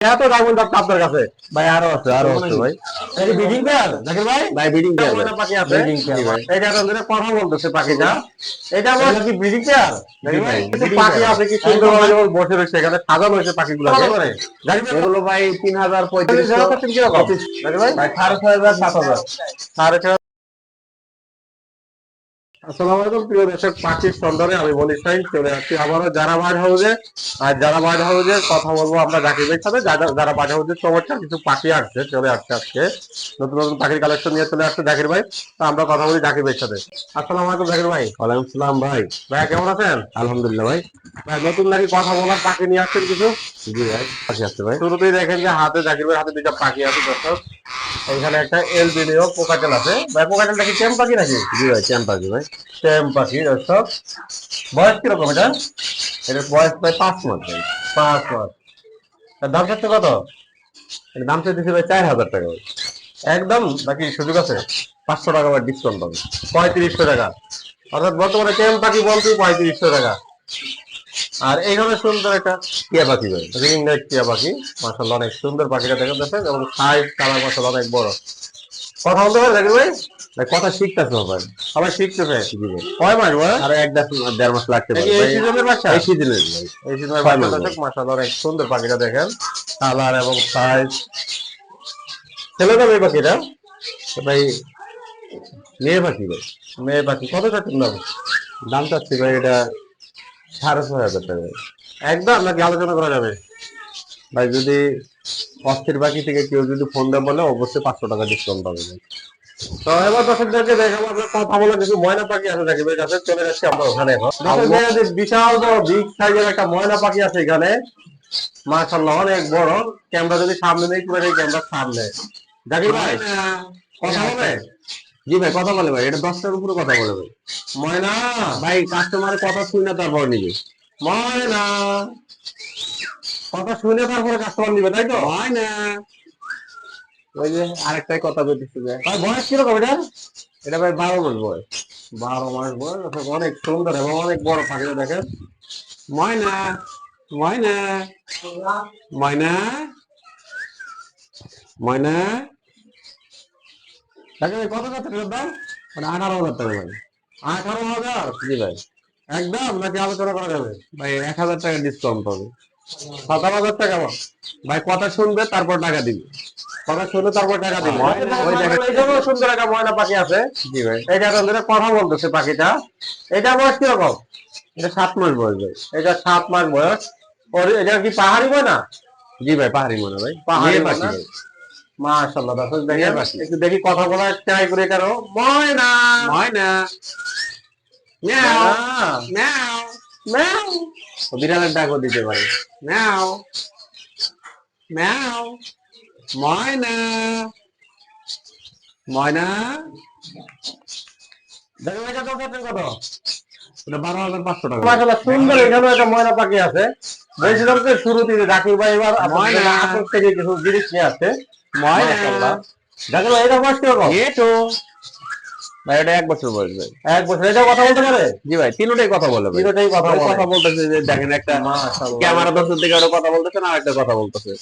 এত ডায়মন্ড আছে আপনার কাছে। ভাই আরও আছে আরও আছে ভাই। এই বিডিং জাকির ভাই? ভাই বিডিং পাখি আছে? বিডিং এটা মানে কথা বলতেছে এটা কি বিডিং পেয়ার জাকির ভাই? পাখি আছে কি সুন্দর ভাবে বসে রয়েছে এখানে সাজানো হয়েছে পাখিগুলো জাকির ভাই? এগুলো ভাই 3000 জাকির ভাই? ভাই 6500 7000 আসসালামু আলাইকুম প্রিয় দর্শক পাখির সন্ধানে আমি মনির সাইন চলে আসছি আবারও যারা বার্ড হাউসে আর যারা বার্ড হাউসে কথা বলব আমরা জাকিরের সাথে। যারা- বার্ড হাউসে চমৎকার কিছু পাখি আসছে চলে আসছে আজকে। নতুন নতুন পাখির কালেকশন নিয়ে চলে আসছে জাকির ভাই। তো আমরা কথা বলি জাকির ভাইয়ের সাথে। আসসালামু আলাইকুম জাকির ভাই। ওয়ালাইকুম সালাম ভাই। ভাই কেমন আছেন? আলহামদুলিল্লাহ ভাই। ভাই নতুন নাকি কথা বলার পাখি নিয়ে আসছেন কিছু? জি ভাই পাশে আছে ভাই। শুরুতেই দেখেন যে হাতে জাকির ভাইয়ের হাতে দুইটা পাখি আছে দর্শক। এখানে একটা এলবিনিও পোকাটেল আছে। ভাই পোকাটেলটা কি পাখি নাকি? জি ভাই চ্যাম্পাজি ভাই। টেম পাখি দর্শক বয়স কীরকম এটা? এটার বয়স প্রায় পাঁচ মাস পাঁচ মাস। এর দাম কত? এর দাম চাইতেছি ভাই চার হাজার টাকা একদম? নাকি সুযোগ আছে? পাঁচশো টাকা ভাই ডিসকাউন্ট পাবে। পঁয়ত্রিশশো টাকা। অর্থাৎ বর্তমানে টেম পাখি বলতেই পঁয়ত্রিশশো টাকা। আর এই ধরনের সুন্দর একটা টিয়া পাখি ভাই। রিং নেক টিয়া পাখি। মাসাল্লাহ অনেক সুন্দর পাখিটা দেখে দেখেন, এবং সাইজ কালার মাসাল্লাহ অনেক বড়। কথা বলতে পারে জাকির ভাই? কথা শিখতেছে ভাই সবাই। শিখতেছে কয় মাস ভাই আরও এক দেড়- মাস লাগতে পারে। এই সিজনের বাচ্চা এই সিজনের এই সিজনের বাচ্চা মাস দর্শক সুন্দর পাখিটা দেখেন। কালার এবং সাইজ ছেলে যাবে এই পাখিটা? ভাই মেয়ে পাখি ভাই। মেয়ে পাখি। কত চাচ্ছেন দাম? দাম চাচ্ছি ভাই এটা সাড়ে ছয় হাজার টাকা। একদম নাকি আলোচনা করা যাবে? ভাই যদি অস্থির বাকি থেকে কেউ যদি ফোন দেয় বলে অবশ্যই পাঁচশো টাকা ডিসকাউন্ট পাবে। তো এবার দর্শকদেরকে দেখাবো আপনার কথা বলে কিছু ময়না পাখি আছে ভাই কাছে চলে যাচ্ছি আমরা ওখানে। এখন বিশাল বড় বিগ সাইজের একটা ময়না পাখি আছে এখানে। মাশাল্লাহ অনেক বড়। ক্যামেরা যদি সামনে নেই পুরো ক্যামেরা সামনে। জাকির ভাই কথা বলে? জি ভাই কথা বলে ভাই এটা দশটার উপরে কথা বলে ভাই। ময়না ভাই কাস্টমারের কথা শুনে তারপর নিবে। ময়না। কথা শুনে তারপরে কাস্টমার নিবে তাই তো? হয় না। ওই যে আরেকটাই কথা বলতেছে যে আর বয়স কীরকম এটা এটা ভাই বারো মাস বয়স। বারো মাস বয়স অনেক সুন্দর এবং অনেক বড় পাখিটা দেখেন। ময়না ময়না ময়না ময়না। ভাই কত যাচ্ছে দাম মানে আঠারো হাজার টাকা ভাই। আঠারো হাজার? জি ভাই। একদম? নাকি আলোচনা করা যাবে? ভাই এক হাজার টাকা ডিসকাউন্ট পাবে সাতান্ন হাজার টাকা আমার ভাই কথা শুনবে তারপর টাকা দিবে। কথা শুনে তারপর টাকা দিবে। ওই সুন্দর একটা ময়না পাখি আছে। জি ভাই। এটা ধরে কথা বলতেছে পাখিটা। এটা বয়স কীরকম? এটা সাত মাস বয়স ভাই। এটা সাত মাস বয়স। ওর এটা কি পাহাড়ি ময়না জি ভাই পাহাড়ি মনে ভাই। পাহাড়ি পাখি ভাই। দর্শক দেখেন। একটু দেখি কথা বলার ট্রাই করে কারও। ময়না। ময়না। ম্যাও। ম্যাও। ম্যাও বিড়ালের ডাকও দিতে পারে। ম্যাও ম্যাও ময়না। ময়না। দেখেন এটা তো কত কত? ওটা বারো হাজার পাঁচশো টাকা। সুন্দর এখানেও একটা ময়না পাখি আছে। বলছিলাম যে শুরুতে যে জাকির ভাই এবার ময়না। থেকে কিছু জিনিস নিয়ে আসছে। ময়না। ভাই এটা বয়স কীরকম? এটো ভাই এটা এক বছর বয়স ভাই। এক বছর এটা কথা বলতে পারে? জি ভাই তিনটাই কথা বলে ভাই। তিনটাই কথা বলে। কথা বলতেছে যে দেখেন একটা ক্যামেরা দর্শক দিকে ওটা কথা বলতেছে না একটা কথা বলতেছে।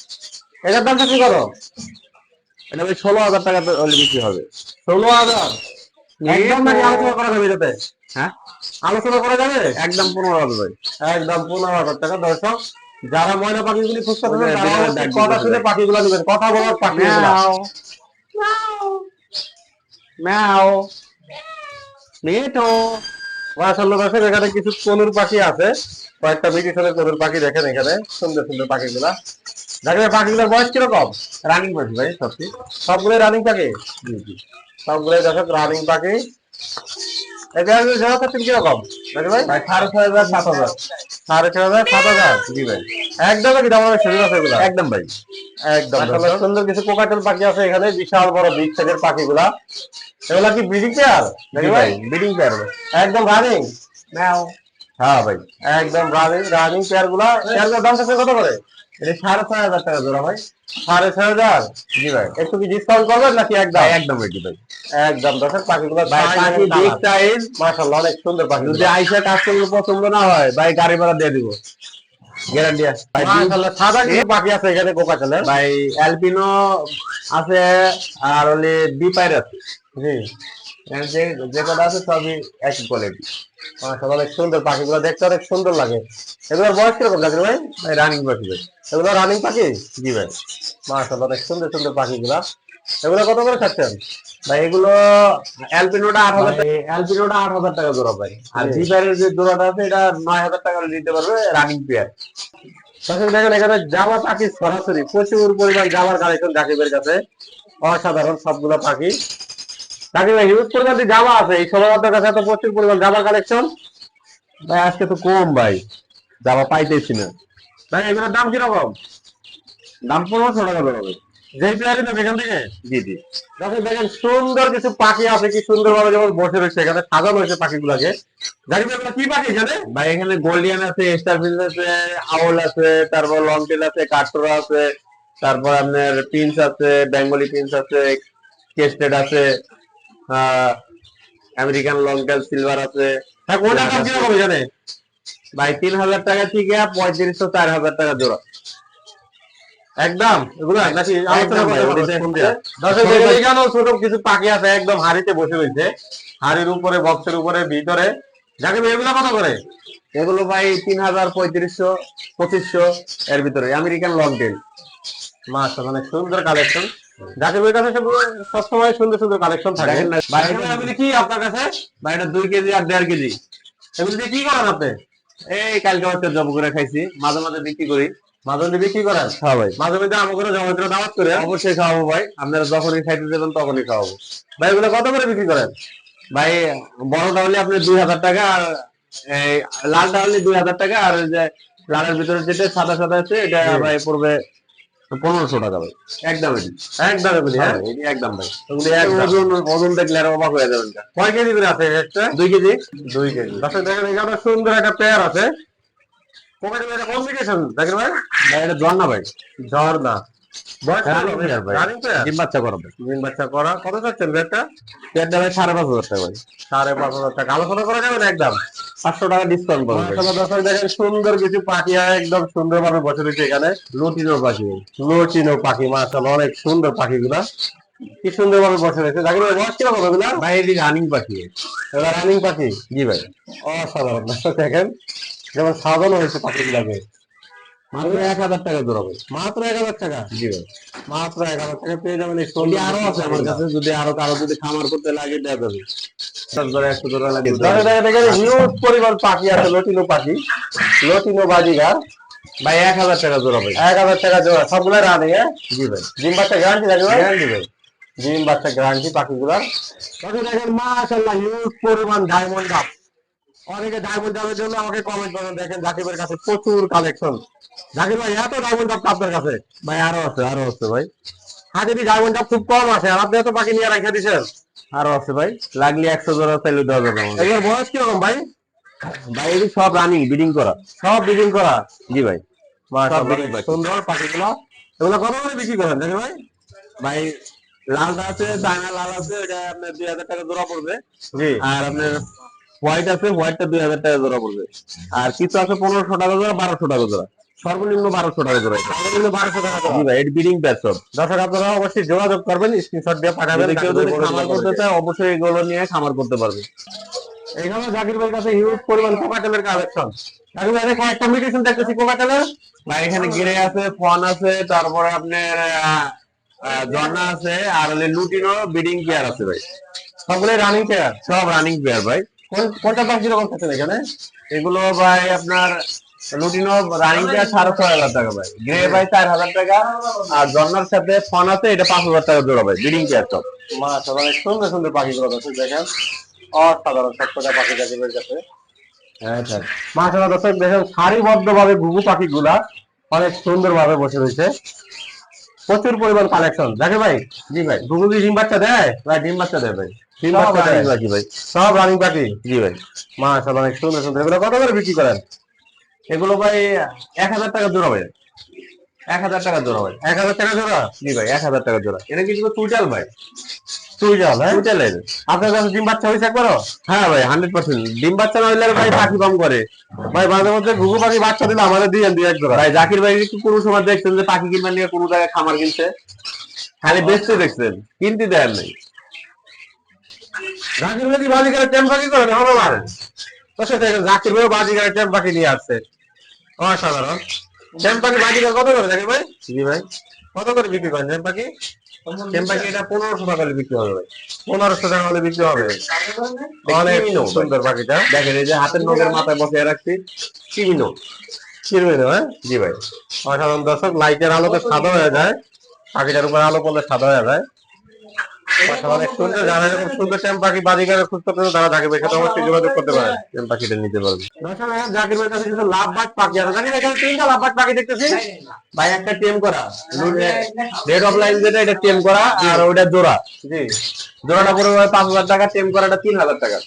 এটার দাম কি কত এটা ভাই ষোলো হাজার টাকা বিক্রি হবে। ষোলো হাজার? একদম নাকি আলোচনা করা যাবে এটাতে? হ্যাঁ? আলোচনা করা যাবে? একদম পনেরো হাজার ভাই। একদম পনেরো হাজার টাকা দর্শক। যারা ময়না পাখিগুলি খুঁজতে তারা কথা শুনে। পাখিগুলো নেবেন কথা বলার পাখি ম্যাও। ম্যাও। এখানে কিছু কনুর পাখি আছে। কয়েকটা ব্রিটিশের কনুর পাখি দেখেন এখানে, সুন্দর সুন্দর পাখিগুলা। দেখেন পাখিগুলোর বয়স কীরকম? রানিং পাখি ভাই সবগুলো রানিং পাখি? সবগুলোই দর্শক রানিং পাখি। কীরকম? ভাই? সাড়ে ছয় হাজার সাত হাজার। সাড়ে ছয় হাজার সাত হাজার? জি ভাই। একদম কি দাম হবে আছে এগুলা? একদম ভাই। একদম সুন্দর কিছু কোকাটেল পাখি আছে এখানে বিশাল বড় বিগ সাইজের পাখিগুলা। এগুলা কি ব্রিডিং পেয়ার জি ভাই? বিডিং পেয়ার একদম রানিং হ্যাঁ ভাই। একদম রানিং রানিং পেয়ারগুলা। পেয়ার দাম কত করে? এটা সাড়ে ছয় হাজার টাকা জোড়া ভাই। সাড়ে ছয় হাজার? জি ভাই। একটু কি ডিসকাউন্ট করবেন নাকি একদম? একদম রেডি ভাই। একদম দশের পাখিগুলো ভাই পাখি বিগ সাইজ মাশাআল্লাহ অনেক সুন্দর পাখি। যদি আইসা কাস্টমার পছন্দ না হয় ভাই গাড়ি ভাড়া দিয়ে দিব। গ্যারান্টি আছে। ভাই মাশাআল্লাহ সাদা পাখি আছে এখানে কোকাটেলের ভাই অ্যালপিনো আছে আর হলে বিপাইর আছে। জি। যে যে কটা আছে সবই একই কোয়ালিটি মাশাআল্লাহ অনেক সুন্দর পাখিগুলো দেখতে অনেক সুন্দর লাগে। এগুলোর বয়স কীরকম জাকির ভাই? ভাই রানিং পাখি ভাই। এগুলো রানিং পাখি? জি ভাই। মাশাআল্লাহ অনেক সুন্দর সুন্দর পাখিগুলা। এগুলো কত করে খাচ্ছেন? ভাই এগুলো অ্যালপিনোটা আট হাজার টাকা অ্যালপিনোটা আট হাজার টাকা জোড়া ভাই। আর জি। বিপাইরের যে জোড়াটা আছে এটা নয় হাজার টাকা নিতে পারবে রানিং পেয়ার দেখেন এখানে জামা পাখি সরাসরি প্রচুর পরিমাণ জামার কালেকশন জাকিবের কাছে। অসাধারণ সবগুলো পাখি। জাকির ভাই হিউজ পরিমাণ জামা আছে এই কাছে এত প্রচুর পরিমাণ জামার কালেকশন ভাই আজকে তো কম ভাই যাওয়া পাইতেছি না। ভাই এগুলোর দাম কীরকম? দাম পনেরোশো টাকা যেই প্লেয়ারই নেবে এখান থেকে? জি জি। দর্শক দেখেন সুন্দর কিছু পাখি আছে কি সুন্দর ভাবে যেমন বসে রয়েছে এখানে সাজানো হয়েছে পাখিগুলোকে। কি পাখি এখানে? ভাই এখানে গোল্ডিয়ান আছে স্টারফিন আছে আউল আছে তারপর লং টেল আছে কাঠোরা আছে তারপর আপনার পিন্স আছে বেঙ্গলি পিন্স আছে কেস্টেড আছে। আমেরিকান লং টেল সিলভার আছে। হ্যাঁ কোনটা দাম কীরকম এখানে ভাই তিন হাজার টাকা থেকে পঁয়ত্রিশশো চার হাজার টাকা জোড়া। একদম? এগুলো নাকি দেখেন এখানেও ছোট কিছু পাখি আছে একদম হাড়িতে বসে রয়েছে। হাড়ির উপরে বক্সের উপরে ভিতরে। যাকে এগুলো কত করে? এগুলো ভাই তিন হাজার পঁয়ত্রিশশো পঁচিশশো এর ভিতরে আমেরিকান লং টেল মাশাআল্লাহ অনেক সুন্দর কালেকশন যাকে ভাইয়ের কাছে সবসময় সুন্দর সুন্দর কালেকশন থাকে। ভাই কি আপনার কাছে? ভাই দুই কেজি আর দেড় কেজি। এগুলো দিয়ে কি করেন আপনি? এই কালকে হচ্ছে জব করে খাইছি মাঝে মাঝে বিক্রি করি। মাঝে মধ্যে বিক্রি করেন? হ্যাঁ ভাই। মাঝে মধ্যে আমাকে জমা করে দাওয়াত করে অবশ্যই খাওয়াবো ভাই। আপনারা যখনই খাইতে দেবেন তখনই খাওয়াবো। ভাই এগুলো কত করে বিক্রি করেন? ভাই বড়টা হলে আপনি দুই হাজার টাকা আর এই লালটা হলে দুই হাজার টাকা আর ওই যে লালের ভিতরে যেটা সাদা সাদা আছে এটা ভাই পড়বে পনেরোশো টাকা ভাই। একদম এটি একদম এগুলি হ্যাঁ হ্যাঁ। এটি একদম ভাই এগুলি একদম। ওজন ওজন দেখলে আর অবাক হয়ে যাবেন। কয় কেজি করে আছে একটা? দুই কেজি। দুই কেজি। দর্শক দেখেন এখানে সুন্দর একটা পেয়ার আছে। ভাই কমপ্লিকেশন দেখেন ভাই। ভাই এটা ঝর্ণা ভাই। ঝর্ণা। পেয়ার ভাই। রানিং পেয়ার ডিম বাচ্চা করা ডিম বাচ্চা করা। কত চাচ্ছেন রেটটা? পেয়ারটা ভাই সাড়ে পাঁচ হাজার টাকা ভাই। সাড়ে পাঁচ হাজার টাকা। আলোচনা করা যাবে না একদম? পাঁচশো টাকা ডিসকাউন্ট পাবেন দর্শক দেখেন সুন্দর কিছু পাখি হয় একদম সুন্দর ভাবে বসে রয়েছে এখানে। লুটিনো পাখি লোচিনো পাখি মাশাআল্লাহ অনেক সুন্দর পাখিগুলা। কি সুন্দর ভাবে বসে রয়েছে। দেখেন ভাই বয়স কীরকম এগুলা? ভাই এটি রানিং পাখি। এগুলা রানিং পাখি? জি ভাই। অসাধারণ। দেখেন যেমন সাজানো হয়েছে পাখিগুলাকে। মাত্র এক হাজার টাকা জোড়া ভাই। মাত্র এক হাজার টাকা? জি ভাই। মাত্র এক হাজার টাকা পেয়ে যাবেন এই আরও আছে আমার কাছে যদি আরও কারও যদি খামার করতে লাগে দেওয়া যাবে। হিউজ পরিমাণ পাখি আছে লটিনো পাখি লটিনো বাজিগার। ভাই এক হাজার টাকা জোড়া ভাই। এক হাজার টাকা জোড়া সবগুলো রানিং হ্যাঁ? জি ভাই। ডিম বাচ্চা গ্যারান্টি থাকবে ভাই? গ্যারান্টি ভাই। ডিম বাচ্চা গ্যারান্টি পাখিগুলার। তবে দেখেন মাশাআল্লাহ হিউজ পরিমাণ ডায়মন্ড কাপ অনেকে ডায়মন্ড কাপের জন্য আমাকে কমেন্ট করেন দেখেন জাকিবের কাছে প্রচুর কালেকশন জাকির ভাই এত ডায়মন্ড কাপ আপনার কাছে? ভাই আরও আছে আরও আছে ভাই। হাতে ডায়মন্ড কাপ খুব কম আছে আর আপনি এত পাখি নিয়ে রেখে দিচ্ছেন আরও আছে ভাই লাগলে একশো জোড়া চাইলে দেওয়া যাবে। এগুলোর বয়স কীরকম ভাই? ভাই এটি সব রানিং বিডিং করা। সব বিক্রি করা। জি ভাই। সুন্দর পাখিগুলো। এগুলো কত করে বিক্রি করেন দেখেন ভাই? ভাই লালটা আছে চায়না লাল আছে ওটা আপনার দুই হাজার টাকা জোড়া পড়বে। জি। আর আপনার হোয়াইট আছে হোয়াইটটা দুই হাজার টাকা জোড়া পড়বে। আর কিছু আছে পনেরোশো টাকা জোড়া বারোশো টাকা জোড়া। সর্বনিম্ন বারোশো টাকা জোড়া সর্বনিম্ন বারোশো টাকা জি ভাই বিডিং প্যাচ সব দর্শক আপনারা অবশ্যই যোগাযোগ করবেন স্ক্রিনশট দিয়ে পাঠাবেন কেউ যদি খামার করতে চায় অবশ্যই এগুলো নিয়ে খামার করতে পারবে। এখানে জাকির ভাইয়ের কাছে হিউজ পরিমাণ কোকাটেলের কালেকশন জাকির ভাই দেখো একটা মিউটেশন দেখতেছি কোকাটেলের ভাই এখানে গিরে আছে ফন আছে তারপরে আপনার ঝর্ণা আছে আর লুটিনো বিডিং কেয়ার আছে ভাই। সবগুলো রানিং কেয়ার সব রানিং পেয়ার ভাই। কোন কোনটা দাম কীরকম থাকছে এখানে এগুলো ভাই আপনার লুটিনো রানিং পেয়ার সাড়ে ছয় হাজার টাকা ভাই। গ্রে ভাই চার হাজার টাকা আর ঝর্ণার সাথে ফন আছে এটা পাঁচ হাজার টাকা জোড়া ভাই বিডিং পেয়ার সব মাশাআল্লাহ অনেক সুন্দর সুন্দর পাখিগুলো আছে দেখেন। অসাধারণ সবকটা পাখি জাকির ভাইয়ের কাছে হ্যাঁ মাশাআল্লাহ দর্শক দেখেন সারিবদ্ধ ভাবে ঘুঘু পাখিগুলা অনেক সুন্দর ভাবে বসে রয়েছে। প্রচুর পরিমাণ কালেকশন দেখে ভাই? জি ভাই। কি ডিম বাচ্চা দেয়? ভাই ডিম বাচ্চা দেয় ভাই। ডিম বাচ্চা দেয়। বাকি ভাই। সব রানিং পাখি জি ভাই। মাশাআল্লাহ অনেক সুন্দর সুন্দর। এগুলো কত করে বিক্রি করেন? এগুলো ভাই এক হাজার টাকা জোড়া ভাই। এক হাজার টাকা জোড়া ভাই। এক হাজার টাকা জোড়া? জি ভাই এক হাজার টাকা জোড়া। এটা কিন্তু টোটাল ভাই? চুইটাল হ্যাঁ? চুইটালের আপনার কাছে ডিম বাচ্চা হয়েছে একবারও? হ্যাঁ ভাই হান্ড্রেড পার্সেন্ট ডিম বাচ্চা না হইলে ভাই পাখি কম করে। ভাই মাঝে মধ্যে ঘুঘু পাখি বাচ্চা দিলে আমাদের দিয়ে দিয়ে এক ভাই জাকির ভাই কি কোনো সময় দেখছেন যে পাখি কিনবার নিয়ে কোনো জায়গায় খামার কিনছে? খালি বেচতে দেখছেন কিনতে দেন নাই। জাকির ভাই কি বাজিকারে টেম পাখি করে? হলো মারে তো সেটা জাকির ভাই বাজিকারে টেম পাখি নিয়ে আসছে। অসাধারণ। টেম পাখি বাজিকার কত করে জাকির ভাই? জি ভাই। কত করে বিক্রি করেন টেম পাখি? এটা পনেরোশো টাকা হলে বিক্রি হবে। পনেরোশো টাকা হলে বিক্রি হবে। অনেক কিমিনো। সুন্দর পাখিটা। দেখেন এই যে হাতের নখের মাথায় বসে রাখছি। হ্যাঁ? জি ভাই। অসাধারণ দর্শক লাইটের আলোতে সাদা হয়ে যায়। পাখিটার উপর আলো পড়লে সাদা হয়ে যায়। সুন্দর যারা এরকম সুন্দর টেম পাখি বাজিকারে খুঁজতে পারে তারা জাকির ভাই সাথে অবশ্যই যোগাযোগ করতে পারে। টেম পাখিটা নিতে পারবে। দর্শক এখন জাকির ভাইয়ের কাছে কিছু লাভবাজ পাখি আছে। জাকির এখানে তিনটা লাভবাজ পাখি দেখতেছি। ভাই একটা টেম করা। রেড অফ লাইন যেটা এটা টেম করা আর ওটা জোড়া। জি। জোড়াটা পড়বে পাঁচ হাজার টাকা টেম করাটা তিন হাজার টাকা।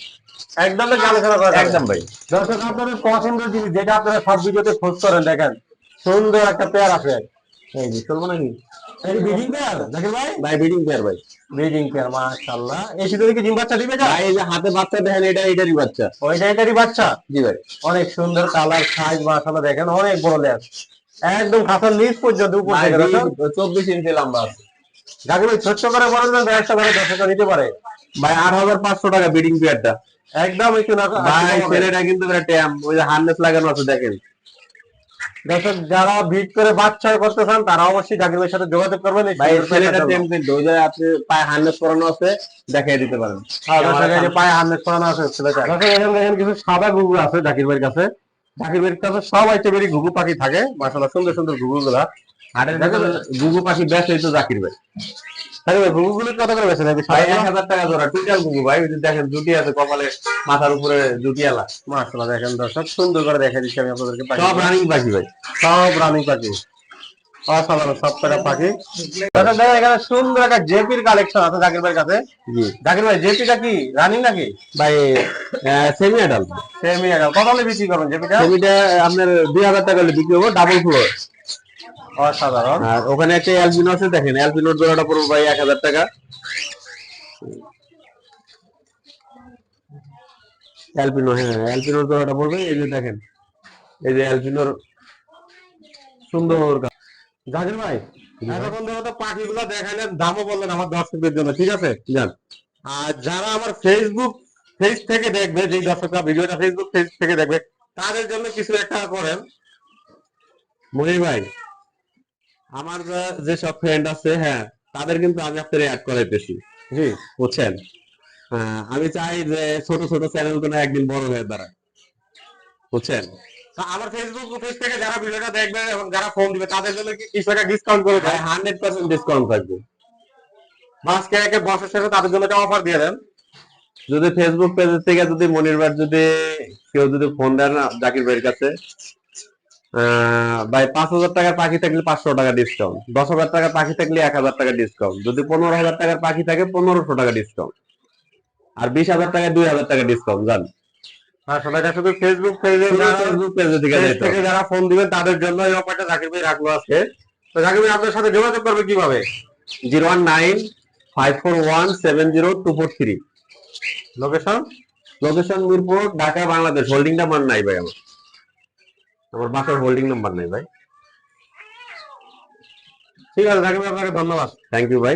একদম আলোচনা করা একদম ভাই। দর্শক আপনাদের পছন্দের জিনিস যেটা আপনারা সব ভিডিওতে খোঁজ করেন দেখেন। সুন্দর একটা পেয়ার আছে। এই যে চলবো নাকি? পেয়ার ভাই? ভাই বিডিং পেয়ার ভাই। ব্রিডিং পেয়ার মাশাআল্লাহ। এই শীতে কি ডিম বাচ্চা দিবে ভাই এই যে হাতে বাচ্চা দেখেন এটা এটারই বাচ্চা। ওইটা এটারই বাচ্চা? জি ভাই। অনেক সুন্দর কালার সাইজ মাশাআল্লাহ দেখেন অনেক বড় লেজ একদম খাতার নিচ পর্যন্ত উপর থেকে দর্শক। চব্বিশ ইঞ্চি লম্বা আছে। জাকির ভাই ছোট্ট করে বলেন না ব্যবসা করে দর্শকরা নিতে পারে। ভাই আট হাজার পাঁচশো টাকা বিডিং পেয়ারটা। একদম একটু না ভাই ছেলেটা কিন্তু ট্যাম ওই যে হার্নেস লাগানো আছে দেখেন। দর্শক যারা ভিড করে বাচ্চা করতে চান তারা অবশ্যই জাকির সাথে যোগাযোগ করবেন। ভাই ছেলেটা। কিন্তু ওই আপনি পায়ে হার্নেস করানো আছে দেখাই দিতে পারেন। হ্যাঁ, পায়ে হান্ড্রেড করানো আছে ছেলেটা। দর্শক এখানে দেখেন কিছু সাদা ঘুঘু আছে জাকির ভাইয়ের কাছে। জাকির ভাইয়ের কাছে সব আইটেমেরই ঘুঘু পাখি থাকে মাশাআল্লাহ সুন্দর সুন্দর ঘুঘু গুলা হাটের ভিতরে গুগু পাখি বেশ হইতো জাকির ভাই। ভাই গুলো কত করে ভাই এক হাজার টাকা জোড়া টোটাল গুগু ভাই। দেখেন জুটি আছে কপালে মাথার উপরে জুটি আলা। মাশাআল্লাহ দেখেন দর্শক সুন্দর করে দেখা দিচ্ছি আমি আপনাদেরকে সব রানিং পাখি ভাই। সব রানী পাখি। অসাধারণ সব কটা পাখি। দর্শক দেখেন এখানে সুন্দর একটা জেপির কালেকশন আছে জাকির ভাইয়ের কাছে। জি। জাকির ভাই জেপিটা কি? রানিং নাকি? ভাই সেমি অ্যাডাল্ট সেমি কত হলে বিক্রি করবেন জেপিটা? সেমিটা আপনার দুই হাজার টাকা হলে বিক্রি হব ডাবল ফ্লোর অসাধারণ। আর ওখানে একটা অ্যালবিনো আছে দেখেন। অ্যালবিনোর জোড়াটা পড়বে ভাই এক হাজার টাকা। অ্যালপিনো হ্যাঁ অ্যালপিনোর জোড়াটা পড়বে। এই যে দেখেন এই যে অ্যালপিনোর সুন্দর জাকির ভাই এতক্ষণ ধরে তো পাখিগুলো দেখালেন দামও বললেন আমার দর্শকদের জন্য ঠিক আছে? যান। আর যারা আমার ফেসবুক পেজ থেকে দেখবে যেই দর্শকরা ভিডিওটা ফেসবুক পেজ থেকে দেখবে তাদের জন্য কিছু একটা করেন। মনির ভাই আমার যা- যেসব ফ্রেন্ড আছে হ্যাঁ তাদের কিন্তু আমি আপনার অ্যাড করাইতেছি জি। বুঝছেন? হ্যাঁ, আমি চাই যে ছোট ছোট চ্যানেলগুলো একদিন বড় হয়ে দাঁড়ায়। বুঝছেন? আমার ফেসবুক পেজ থেকে যারা ভিডিওটা দেখবে এবং যারা ফোন দিবে তাদের জন্য কি কিছু একটা ডিসকাউন্ট করে দেয় হান্ড্রেড পার্সেন্ট ডিসকাউন্ট থাকবে। মাসকে একে বছর শেষে তাদের জন্য একটা অফার দিয়ে দেন। যদি ফেসবুক পেজ থেকে যদি মনির যদি কেউ যদি ফোন দেন জাকির ভাইয়ের কাছে ভাই পাঁচ হাজার টাকার পাখি থাকলে পাঁচশো টাকা ডিসকাউন্ট দশ হাজার টাকার পাখি থাকলে এক হাজার টাকা ডিসকাউন্ট যদি পনেরো হাজার টাকার পাখি থাকে পনেরোশো টাকা ডিসকাউন্ট আর বিশ হাজার টাকায় দুই হাজার টাকা ডিসকাউন্ট জান? শুধু ফেসবুক পেজে পেজে থেকে। যারা ফোন দিবেন তাদের জন্য এই অফারটা জাকির ভাই রাখল আছে তো জাকির ভাই আপনার সাথে যোগাযোগ করবে কীভাবে? Zero one nine five four one seven zero two four three. Location? Location Mirpur Dhaka Bangladesh. Holding মান নাই ভাই আমার। আমার বাসার হোল্ডিং নাম্বার নাই ভাই ঠিক আছে জাকির ভাই আপনাকে ধন্যবাদ থ্যাংক ইউ ভাই